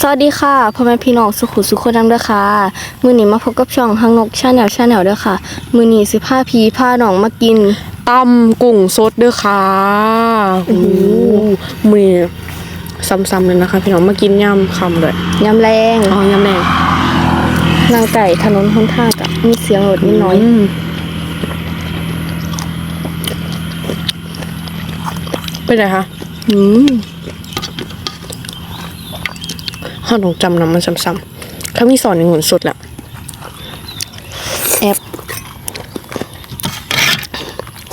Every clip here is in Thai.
สวัสดีค่ะพ่อแม่พี่น้องสุขุสุขคนนั่งด้วยค่ะ มือนี้มาพบกับช่องฮังนกชาแนลชาแนลด้วยค่ะ มือนี้สิผ้าพีผ้าหนองมากินตำกุ้งสดเด้อค่ะโอ้โหมือซ้ำๆเลยนะคะ พี่น้องมากินยำคำเลยยำแรงอ๋อยำแดงนางไก่ถนนหนทางกับมีเสียงรถนิดน้อยมเป็นไรคะอืม ข้าวต้องจำนำมันซ้ำๆเขามีสอนในหุ่นสดแหละแอบ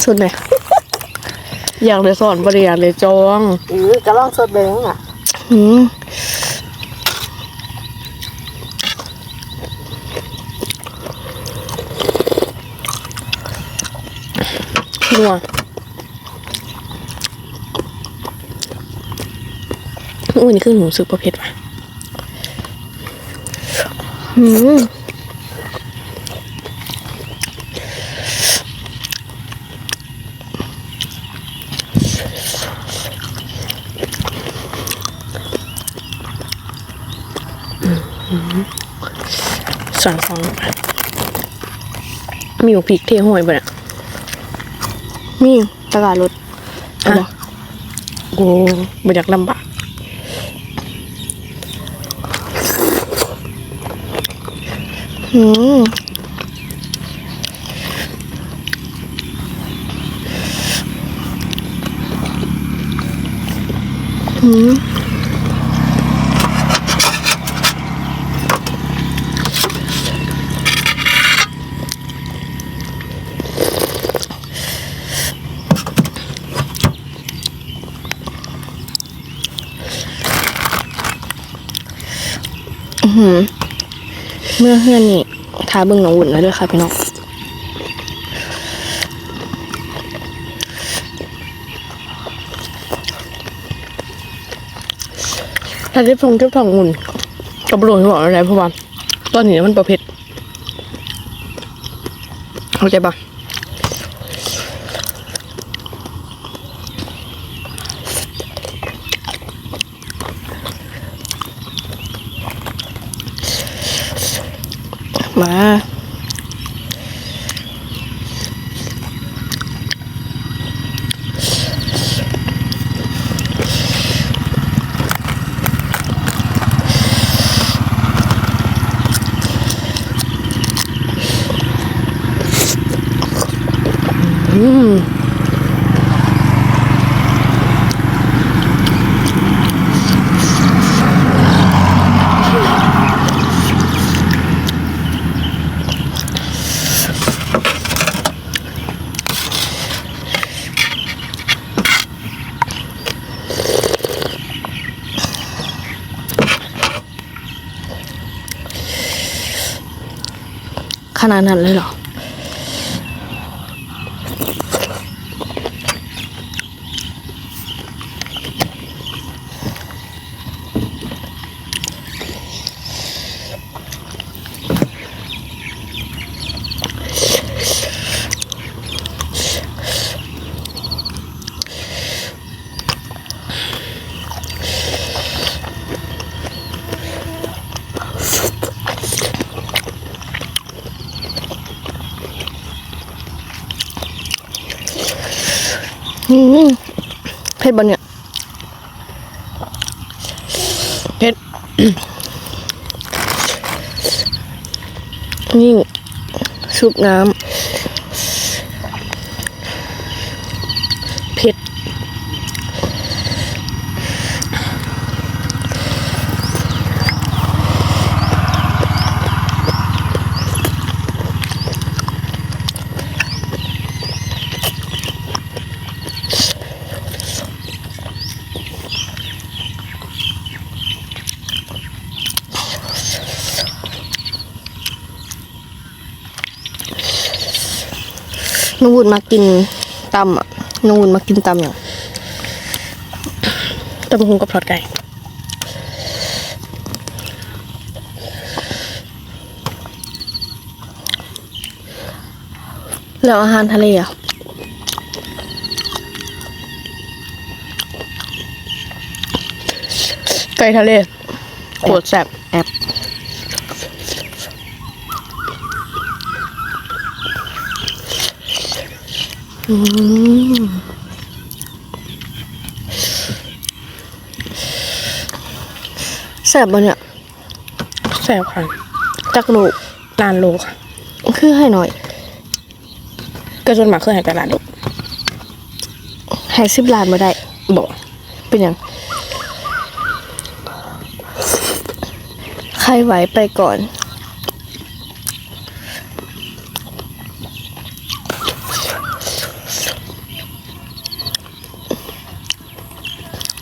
สุดเลย อยากเลยสอนบริยากเลยจองอือกระล่องสดเลยอะอืมนัวอุ้ยนี่คือหนูสึกประเภทว่ะอืม สอนฟองมีหมูพริกเทห่วยไปเนี่ยมีตลาดรถอะโอ้ไม่อยากลำบาก อืมอืม เมื่อเฮือนนี่ทาเบิ่งหนองอุ่นแล้วด้วยค่ะพี่น้องถ้าได้พงเจ้าทองอุ่นกับโรยหัวอะไรเพราะว่าตอนนี้มันประเภทเข้าใจปะ มา อืม ขนาดนั้นเลยเหรอ เผ็ดบะเนี่ยเผ็ดนี่ ซุปน้เน้องวุ้นมากินตำอะน้องวุ้นมากินตำอย่างตะบงกับทอดไก่แล้วอาหารทะเลอะไก่ทะเลโคตรแซ่บแอป แซ่บบ่เนี่ยแซ่บค่ะจักโลกนานโลค่ะคือให้หน่อยก็จนมาเคยให้ตลาดลูกให้สิบล้านมาได้บอกเป็นอย่างใครไหวไปก่อน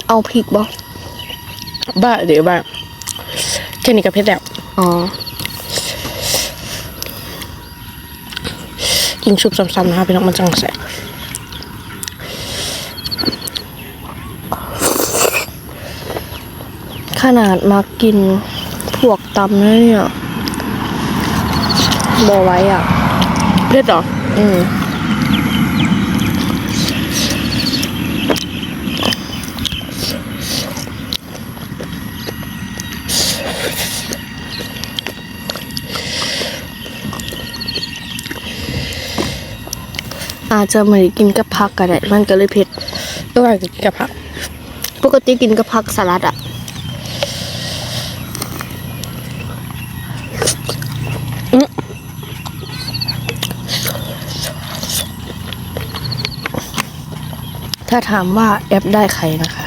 เอาพริกบ่บ้าเดี๋ยวบ้าแค่นี้ก็เผ็ดแล้วอ๋อกินชุบซ้ำๆนะคะพี่น้องมันจังแซ่บขนาดมากินพวกตำนะเนี่ยบอไว้อะเผ็ดเหรอ อืม อาจจะไม่ได้กินกับผักก็ได้มันก็เลยเผ็ดก็ว่าจะกินกับผัก ปกติกินกับผักสลัดอะถ้าถามว่าแอปได้ใครนะคะ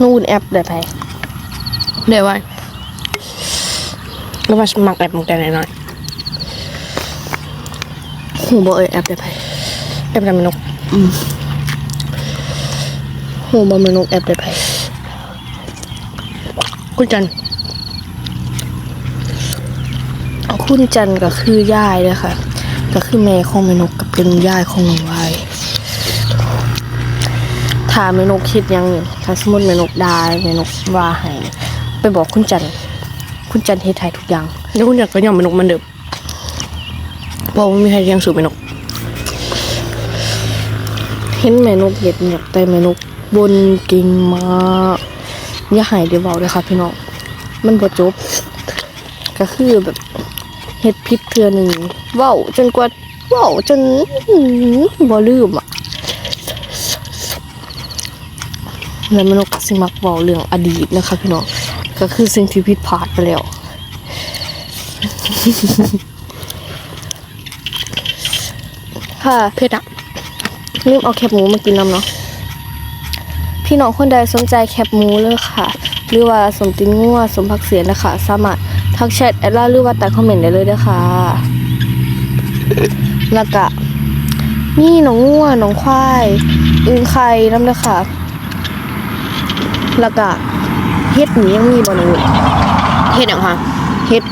นู่นแอปได้ไปเดี๋ยว ว่าก็ว่าหมักแอบหมักแต่หน่อยหูบอเอยแอปได้ไปๆแอบทำเป็นนกหูบอมนุกแอปได้ไปคุณจันคุณจันก็คือย่ายเลยค่ะ ก็คือแม่ของแม่นกกับเป็นย่ายของน้องวายถ้าแม่นกคิดหยังถ้าสมมติแม่นกดาแม่นกว่าให้ไปบอกคุณจัน คุณจันเฮ็ดให้ทุกอย่าง แล้วคุณจันก็ยอมเป็นนกมันเดิมเพราะไม่มีใครเลี้ยงสูบเป็นนก เห็นแม่นกเฮ็ดเนี่ยแต่แม่นกบนเก่งมาอย่าให้เดี๋ยวเว้าเลยค่ะพี่น้อง มันบ่จบ ก็คือแบบเฮ็ดผิดเทือหนึ่งเว้าจนกว่าเว้าจนบ่ลืมอะแล้วมนุษย์ก็สิมักเว้าเรื่องอดีตนะคะพี่น้อง ก็คือสิ่งที่ผิดพลาดไปแล้ว ค่ะเผ็ดอะลืมเอาแคบหมูมากินน้ำเนาะพี่น้องคนใดสนใจแคบหมูเลยค่ะ หรือว่าสมติงัวสมพักเสียนนะคะ สามารถทักแชทแอดไลน์หรือว่าใต้คอมเมนต์ได้เลยนะคะแล้วก็นี่หนองงัวหนองควายอึงไข่น้ำนะคะแล้วก็ เฮ็ดหนียังมีบ่หนูเห็ดอย่างค่ะเฮ็ด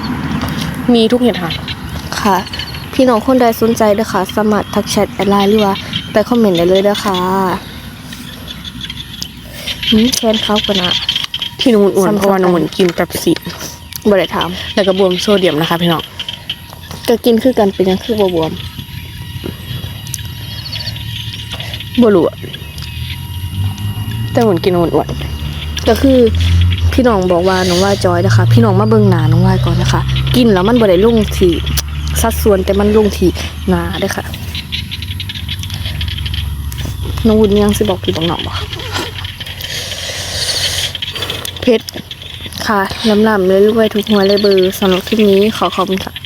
มีทุกเห็ดค่ะ ค่ะ พี่น้องคนใดสนใจนะคะสามารถทักแชทแอดไลน์หรือว่าใต้คอมเมนต์ได้เลยนะคะอืมแคนเขากันนะที่นองอุ่นซ้ำๆๆเพราะว่าน้องอุ่นกินกับสีบ่ได้ถาม แล้วก็บวมโซเดียมนะคะ พี่น้องก็กินคือกันเป็นหยังคือบ่บวมบัวหลวแต่อุ่นกินอุ่นก็คือ พี่น้องบอกว่าน้องว่าจอยนะคะ พี่น้องมาเบิ่งหนาน้องว่าก่อนนะคะ กินแล้วมันบ่ได้ลงทีสัดส่วนแต่มันลงทีหนาเด้อค่ะน้องวุ้นยังสิบอกพี่บอกน้องบอกเพชรค่ะลำลำเลยรวยทุกหัวเลยเบอร์สำหรับคลิปนี้ขอขอบคุณค่ะ